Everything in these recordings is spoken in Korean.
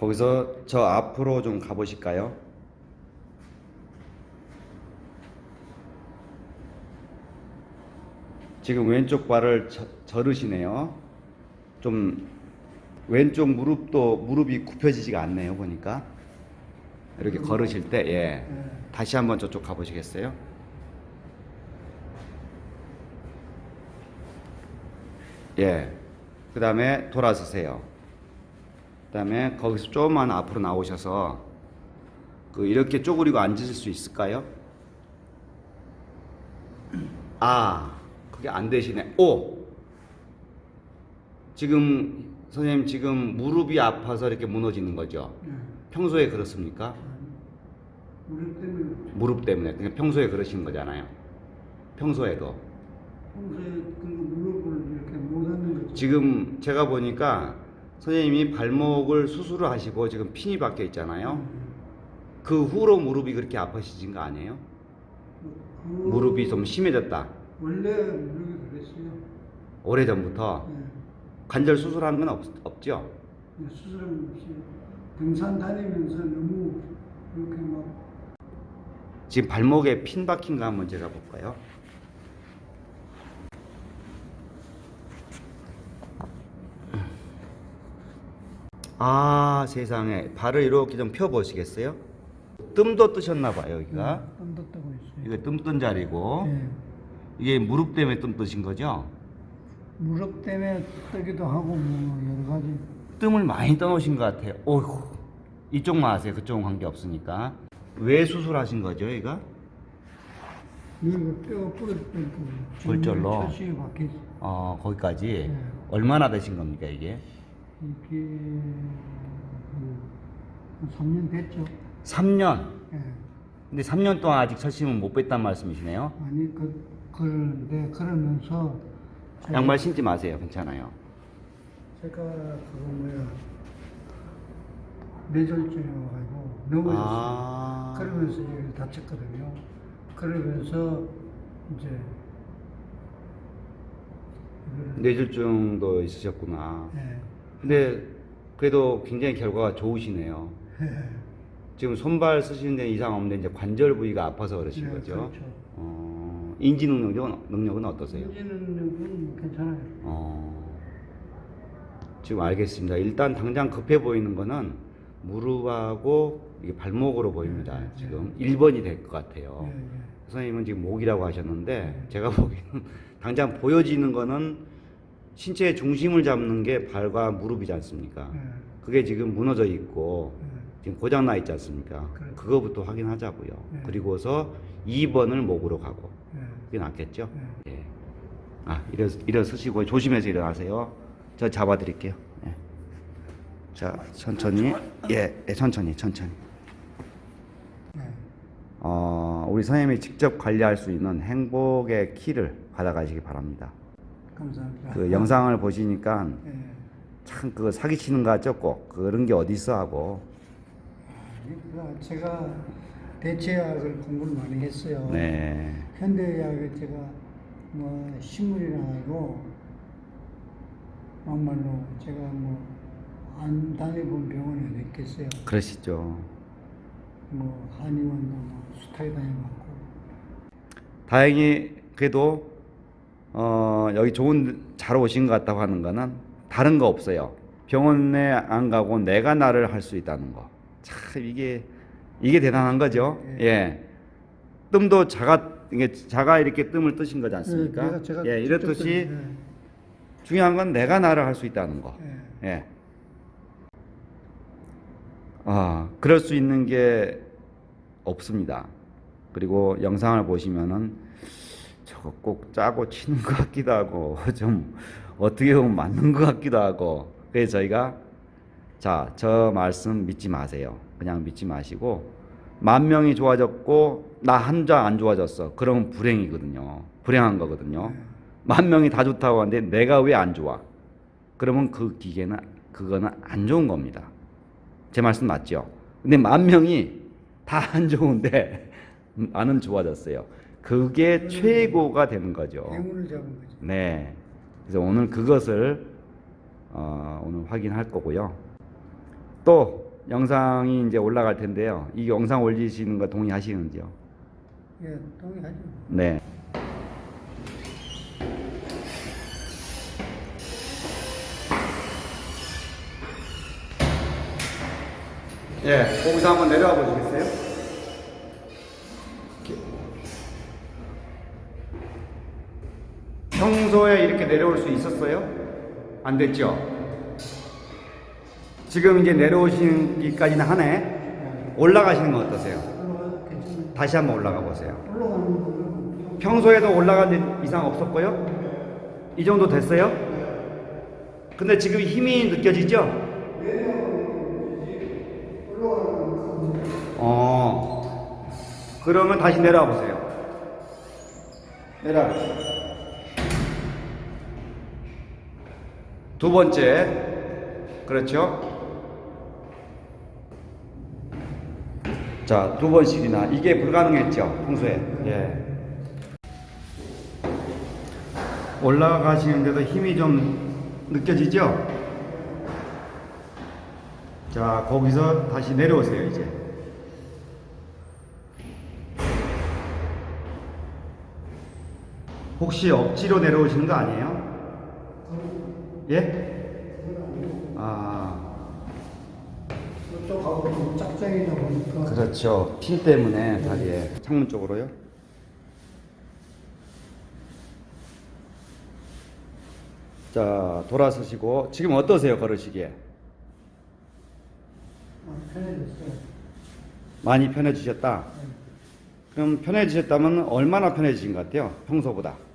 거기서 저 앞으로 좀 가보실까요? 지금 왼쪽 발을 저, 저르시네요. 좀 왼쪽 무릎도 무릎이 굽혀지지가 않네요. 보니까 이렇게 걸으실 때 예. 다시 한번 저쪽 가보시겠어요? 예. 그 다음에 돌아서세요. 그 다음에 거기서 조금만 앞으로 나오셔서 그 이렇게 쪼그리고 앉으실 수 있을까요? 아, 그게 안 되시네. 오, 지금 선생님 지금 무릎이 아파서 이렇게 무너지는 거죠. 예. 평소에 그렇습니까? 무릎 때문에 무릎 때문에. 그러니까 평소에 그러신 거잖아요. 평소에도. 평소에 그 무릎을 이렇게 못 앉는 거죠. 지금 제가 보니까 선생님이 발목을 수술을 하시고 지금 핀이 박혀 있잖아요. 그 후로 무릎이 그렇게 아파지신 거 아니에요? 그 무릎이 좀 심해졌다. 원래 무릎이 그랬어요. 오래 전부터 예. 관절 수술하는 건 없, 없죠. 예, 수술은 없이 등산 다니면서 너무 이렇게 막 지금 발목에 핀 박힌 거 한번 제가 볼까요? 아 세상에 발을 이렇게 좀 펴 보시겠어요? 뜸도 뜨셨나 봐요 여기가. 땀도 뜨고 있어요. 이게 뜸뜬 자리고 예. 이게 무릎 때문에 뜸 뜨신 거죠? 무릎 때문에 뜨기도 하고 뭐 여러 가지 뜸을 많이 떠놓으신 것 같아요. 오이고 이쪽만 하세요. 그쪽은 관계 없으니까. 왜 수술하신 거죠, 얘가? 뼈가 부러졌고 골절로? 어 거기까지 네. 얼마나 되신 겁니까 이게? 이게 한 3년 됐죠. 3년. 예. 근데 3년 동안 아직 철심은 못 뺐단 말씀이시네요. 아니 그 그런데 그러면서 양말 신지 마세요. 괜찮아요. 제가 그거 뭐야 뇌졸중이 와가지고 넘어졌어요. 아. 그러면서 여기 다쳤거든요. 그러면서 이제 뇌졸중도 있으셨구나. 예. 근데 그래도 굉장히 결과가 좋으시네요. 예. 지금 손발 쓰시는 데 이상 없는데 이제 관절 부위가 아파서 그러신 네, 거죠. 그렇죠. 어, 인지 능력은 능력은 어떠세요? 인지 능력은 괜찮아요. 어, 지금 알겠습니다. 일단 당장 급해 보이는 거는 무릎하고 이게 발목으로 보입니다. 네, 지금 1번이 될 것 같아요. 예, 예. 선생님은 지금 목이라고 하셨는데 네. 제가 보기에는 당장 보여지는 거는 신체의 중심을 잡는 게 발과 무릎이지 않습니까? 예. 그게 지금 무너져 있고 예. 지금 고장 나 있지 않습니까? 그렇죠. 그거부터 확인하자고요. 네. 그리고서 2번을 목으로 가고 예. 그게 낫겠죠? 네. 예. 아, 일어, 일어서시고 조심해서 일어나세요. 저 잡아드릴게요. 예. 자, 천천히. 예, 예, 천천히, 천천히. 예. 어, 우리 선생님이 직접 관리할 수 있는 행복의 키를 받아가시기 바랍니다. 감사합니다. 그 영상을 보시니까 예. 참 그거 사기치는 거 같죠? 꼭 그런 게 어디 있어 하고. 그러니까 제가 대체약을 공부를 많이 했어요. 네. 현대의학을 제가 뭐 신문이나 하고 막말로 제가 뭐 안 다녀본 병원이 어디 있겠어요. 그러시죠. 뭐 한의원도 뭐 수타에 다녀봤고 다행히 그래도 어, 여기 좋은 잘 오신 것 같다고 하는 거는 다른 거 없어요. 병원에 안 가고 내가 나를 할 수 있다는 거. 참 이게 이게 대단한 거죠. 예. 뜸도 자가 이게 자가 이렇게 뜸을 뜨신 거지 않습니까? 예, 예, 이렇듯이 뜬- 중요한 건 내가 나를 할 수 있다는 거. 예. 예. 아, 그럴 수 있는 게 없습니다. 그리고 영상을 보시면은 저거 꼭 짜고 치는 것 같기도 하고 좀 어떻게 보면 맞는 것 같기도 하고 그래서 저희가 자, 저 말씀 믿지 마세요. 그냥 믿지 마시고 만 명이 좋아졌고 나 한 자 안 좋아졌어. 그러면 불행이거든요. 불행한 거거든요. 만 명이 다 좋다고 하는데 내가 왜 안 좋아? 그러면 그 기계는 그거는 안 좋은 겁니다. 제 말씀 맞죠? 근데 만 명이 다 안 좋은데 나는 좋아졌어요. 그게 최고가 되는 거죠. 네. 그래서 오늘 그것을 어, 오늘 확인할 거고요. 또 영상이 이제 올라갈 텐데요. 이 영상 올리시는 거 동의하시는지요? 예, 동의하죠. 네. 예, 거기서 한번 내려와 보시겠어요? 이렇게. 평소에 이렇게 내려올 수 있었어요? 안 됐죠? 지금 이제 내려오시기까지는 하네. 올라가시는 건 어떠세요? 다시 한번 올라가 보세요. 평소에도 올라간 데 이상 없었고요? 이 정도 됐어요? 근데 지금 힘이 느껴지죠? 어, 그러면 다시 내려와 보세요. 내려와. 두 번째. 그렇죠? 자, 두 번씩이나. 이게 불가능했죠? 평소에. 예. 올라가시는데도 힘이 좀 느껴지죠? 자, 거기서 다시 내려오세요, 이제. 혹시 억지로 내려오시는 거 아니에요? 예? 아, 이쪽하고 좀 짝짝이다 보니까 그렇죠. 핀 때문에 다리에 창문 쪽으로요. 자, 돌아서시고 지금 어떠세요, 걸으시기에? 아, 편해졌어요. 많이 편해지셨다. 그럼 편해지셨다면 얼마나 편해지신 것 같아요? 평소보다.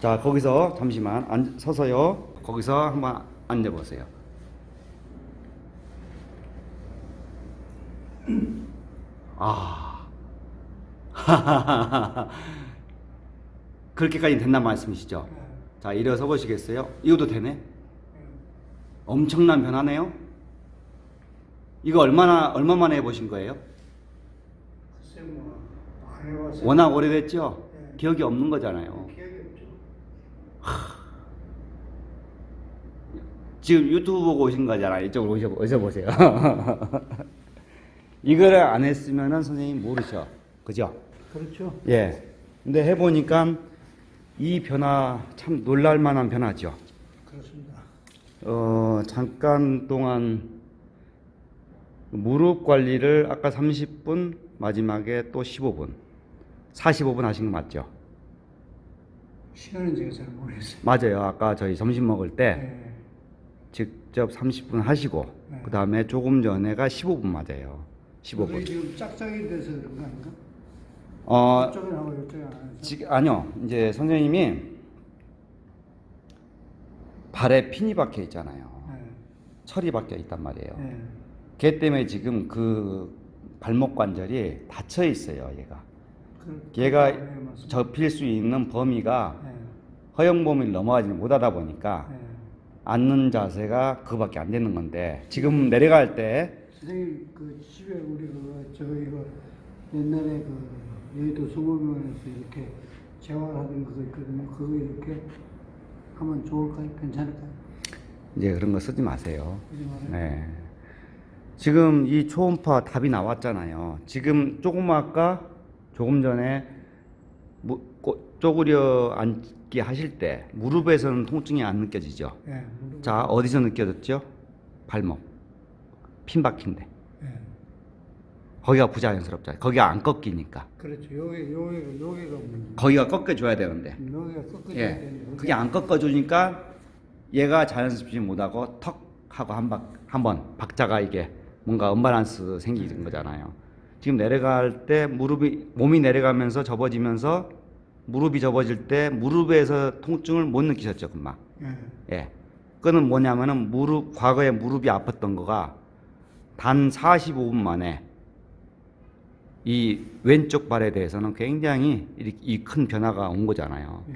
자, 거기서 잠시만 앉, 서서요. 거기서 한번 앉아 보세요. 아. 그렇게까지 된단 말씀이시죠? 자, 일어서 보시겠어요? 이것도 되네? 엄청난 변화네요? 이거 얼마나, 얼마 만에 해보신 거예요? 해봤어요. 워낙 오래됐죠? 네. 기억이 없는 거잖아요. 기억이 없죠. 지금 유튜브 보고 오신 거잖아요. 이쪽으로 오셔, 오셔 보세요. 이거를 안 했으면은 선생님 모르셔. 그죠? 그렇죠. 예. 근데 해보니까 이 변화 참 놀랄 만한 변화죠. 그렇습니다. 어, 잠깐 동안 무릎 관리를 아까 30분, 마지막에 또 15분. 45분 하신 거 맞죠? 시간은 제가 잘 모르겠어요. 맞아요. 아까 저희 점심 먹을 때 네. 직접 30분 하시고 네. 그 다음에 조금 전에가 15분 맞아요. 그게 15분. 지금 짝짝이 돼서 그런 거 아닌가? 어, 이쪽에 하고 이쪽에 안 해서. 지, 아니요. 이제 선생님이 발에 핀이 박혀 있잖아요. 네. 철이 박혀 있단 말이에요. 네. 걔 때문에 지금 그 발목 관절이 닫혀 있어요. 얘가. 그- 얘가 네. 접힐 수 있는 범위가 네. 허용 범위를 넘어가지 못하다 보니까 네. 앉는 자세가 그밖에 안 되는 건데 지금 내려갈 때 선생님 그 집에 우리 그 저거 이거 옛날에 그 여의도 소금원에서 이렇게 재활하던 그거 있거든요. 그거 이렇게 하면 좋을까요? 괜찮을까요? 이제 그런 거 쓰지 마세요. 네. 지금 이 초음파 답이 나왔잖아요. 지금 조금 아까 조금 전에 무, 꼬- 쪼그려 앉 기 하실 때 무릎에서는 통증이 안 느껴지죠. 네. 자 어디서 느껴졌죠? 발목 핀 박힌데 네. 거기가 부자연스럽잖아요. 거기가 안 꺾이니까 그렇죠. 요게 요게가 문제. 거기가 꺾여줘야 되는데 여기가 꺾어져야 예 되는데 그게 안 꺾어주니까 얘가 자연스럽지 못하고 턱 하고 한박한번 박자가 이게 뭔가 언밸런스 생기는 거잖아요. 지금 내려갈 때 무릎이 몸이 내려가면서 접어지면서 무릎이 접어질 때 무릎에서 통증을 못 느끼셨죠, 금방. 예. 예. 그는 뭐냐면은 무릎 과거에 무릎이 아팠던 거가 단 45분 만에 이 왼쪽 발에 대해서는 굉장히 이 큰 변화가 온 거잖아요. 예.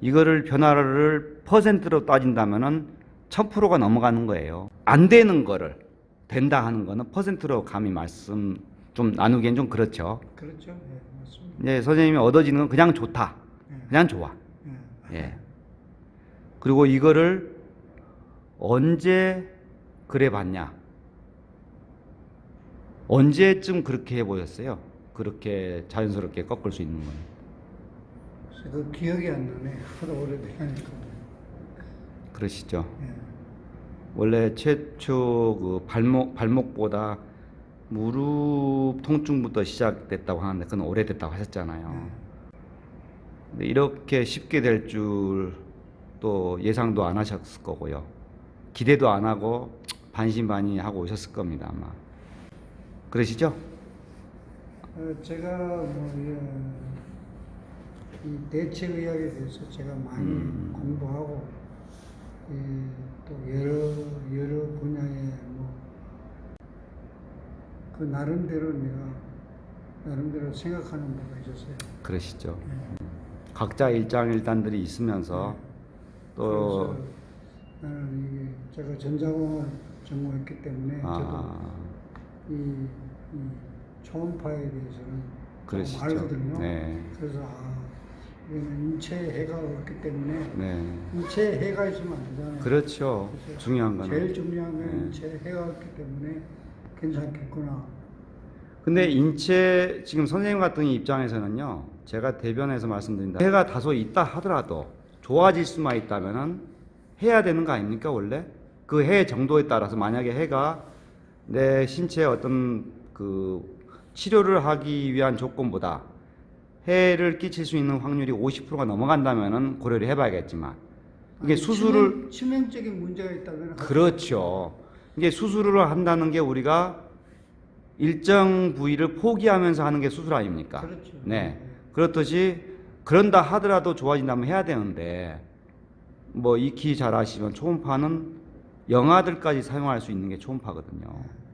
이거를 변화를 퍼센트로 따진다면은 1000%가 넘어가는 거예요. 안 되는 거를 된다 하는 거는 퍼센트로 감히 말씀 좀 나누기엔 좀 그렇죠. 그렇죠. 예, 맞습니다. 이제 선생님이 얻어지는 건 그냥 좋다. 예, 그냥 좋아. 예. 예. 그리고 이거를 언제 그래 봤냐? 언제쯤 그렇게 해 보였어요? 그렇게 자연스럽게 꺾을 수 있는 건. 그 기억이 안 나네. 하도 오래되니까. 그러시죠. 예. 원래 최초 그 발목 발목보다 무릎 통증부터 시작됐다고 하는데 그건 오래됐다고 하셨잖아요. 근데 이렇게 쉽게 될 줄 또 예상도 안 하셨을 거고요. 기대도 안 하고 반신반의 하고 오셨을 겁니다 아마. 그러시죠? 어, 제가 뭐 이, 이 대체의학에 대해서 제가 많이 음. 공부하고 예, 또 여러 여러 분야에 뭐 그 나름대로 내가 나름대로 생각하는 바가 있었어요. 그러시죠. 예. 각자 일장일단들이 있으면서 또 그래서 나는 이게 제가 전자공을 전공했기 때문에 아, 저도 이, 이 초음파에 대해서는 그러시죠. 알거든요. 네. 그래서 아, 이거는 인체에 해가 없기 때문에 네. 인체에 해가 있으면 안 되잖아요. 그렇죠. 중요한 거는. 제일 중요한 건 네. 인체에 해가 없기 때문에 괜찮겠구나. 근데 인체 지금 선생님 같은 입장에서는요. 제가 대변해서 말씀드린다. 해가 다소 있다 하더라도 좋아질 수만 있다면은 해야 되는 거 아닙니까 원래? 그 해 정도에 따라서 만약에 해가 내 신체에 어떤 그 치료를 하기 위한 조건보다 해를 끼칠 수 있는 확률이 50%가 넘어간다면은 고려를 해봐야겠지만 이게 아니, 수술을 치명, 치명적인 문제가 있다면 그렇죠. 이게 수술을 한다는 게 우리가 일정 부위를 포기하면서 하는 게 수술 아닙니까? 그렇죠. 네. 그렇듯이 그런다 하더라도 좋아진다면 해야 되는데 뭐 익히 잘 아시면 초음파는 영아들까지 사용할 수 있는 게 초음파거든요.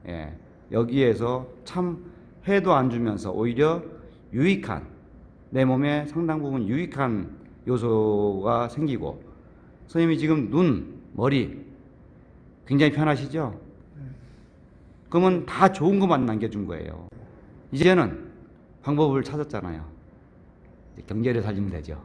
예. 여기에서 참 해도 안 주면서 오히려 유익한 내 몸에 상당 부분 유익한 요소가 생기고 선생님이 지금 눈, 머리 굉장히 편하시죠? 그러면 다 좋은 것만 남겨준 거예요. 이제는 방법을 찾았잖아요. 경제를 살리면 되죠.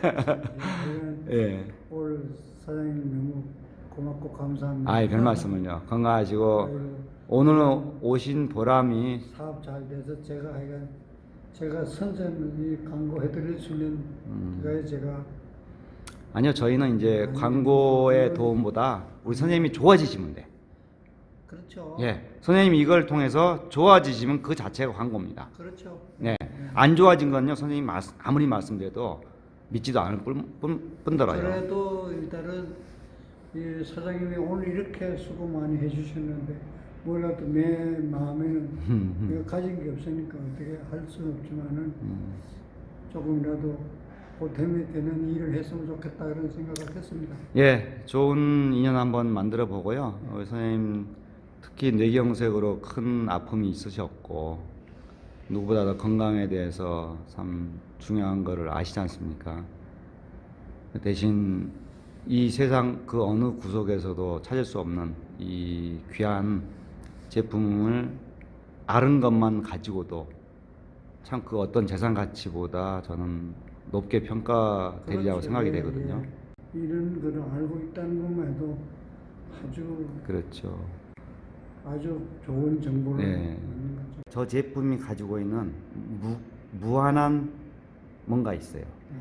저는 예. 올 사장님 너무 고맙고 감사합니다. 아이, 별 말씀을요. 건강하시고, 아이고, 오늘 오신 보람이, 사업 잘 돼서 제가 하여간 제가 선전이 광고해드릴 수 있는 음. 제가 아니요, 저희는 이제 아니, 광고의 도움보다 우리 선생님이 좋아지시면 돼. 그렇죠. 예. 선생님이 이걸 통해서 좋아지시면 그 자체가 광고입니다. 그렇죠. 네. 안 좋아진 건요, 선생님 말- 아무리 말씀드려도 믿지도 않을 뿐, 뿐, 뿐더러요. 그래도 일단은 이 사장님이 오늘 이렇게 수고 많이 해주셨는데 몰라도 내 마음에는 내가 가진 게 없으니까 어떻게 할 수는 없지만은 음. 조금이라도 보탬이 되는 일을 했으면 좋겠다 그런 생각을 했습니다. 예, 좋은 인연 한번 만들어 보고요. 우리 선생님 특히 뇌경색으로 큰 아픔이 있으셨고 누구보다 더 건강에 대해서 참 중요한 거를 아시지 않습니까? 대신 이 세상 그 어느 구석에서도 찾을 수 없는 이 귀한 제품을 아는 것만 가지고도 참 그 어떤 재산 가치보다 저는 높게 평가되리라고 그렇죠. 생각이 예, 되거든요. 예. 이런 거를 알고 있다는 것만 해도 아주 그렇죠. 아주 좋은 정보를 네. 얻는 거죠. 저 제품이 가지고 있는 무, 무한한 뭔가 있어요. 예,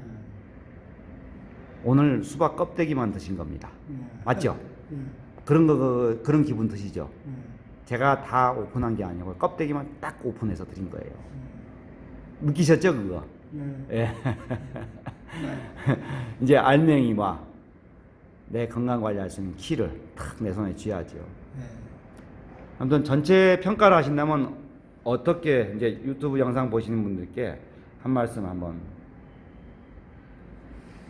오늘 수박 껍데기만 드신 겁니다. 예. 맞죠? 예, 그런 거 그- 그런 기분 드시죠? 예, 제가 다 오픈한 게 아니고 껍데기만 딱 오픈해서 드린 거예요. 느끼셨죠 그거? 예. 예. 이제 알맹이와 내 건강 관리할 수 있는 키를 탁 내 손에 쥐야죠. 예. 아무튼 전체 평가를 하신다면 어떻게 이제 유튜브 영상 보시는 분들께 한 말씀 한번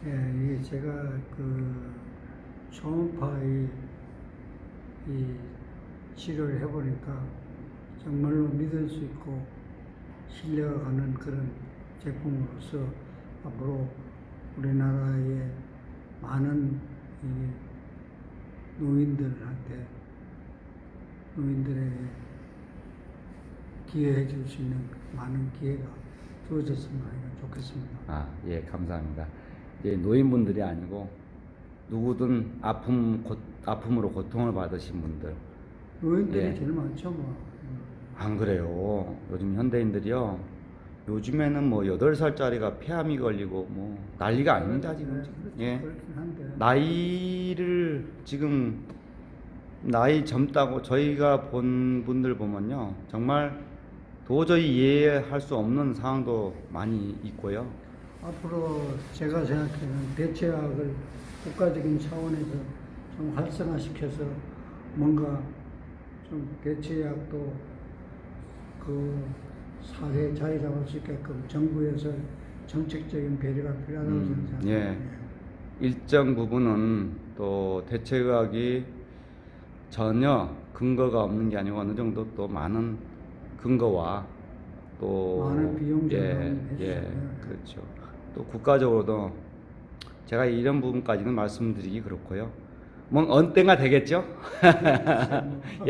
예, 이게 제가 그 초음파의 이 치료를 해보니까 정말로 믿을 수 있고 신뢰가 가는 그런 제품으로서 앞으로 우리나라에 많은 이 노인들한테 노인들에게 기여해 줄 수 있는 많은 기회가 주어졌으면 좋겠습니다. 아, 예, 감사합니다. 이제 노인분들이 아니고 누구든 아픔 고, 아픔으로 고통을 받으신 분들 노인들이 예. 제일 많죠, 뭐. 안 그래요. 요즘 현대인들이요. 요즘에는 뭐 8살짜리가 폐암이 걸리고 뭐 난리가 아닙니다, 지금. 네, 그렇죠. 예. 그렇긴 한데. 나이를 지금 나이 젊다고 저희가 본 분들 보면요. 정말 도저히 이해할 수 없는 상황도 많이 있고요. 앞으로 제가 생각하는 대체학을 국가적인 차원에서 좀 활성화시켜서 뭔가 좀 대체학도 그 사회에 자리 잡을 수 있게끔 정부에서 정책적인 배려가 필요하다고 음, 생각합니다. 예. 일정 부분은 또 대체의학이 전혀 근거가 없는 게 아니고 어느 정도 또 많은 근거와 또 많은 비용 예, 예, 해주잖아요. 그렇죠. 또 국가적으로도 제가 이런 부분까지는 말씀드리기 그렇고요. 뭐 언젠가 되겠죠. 뭐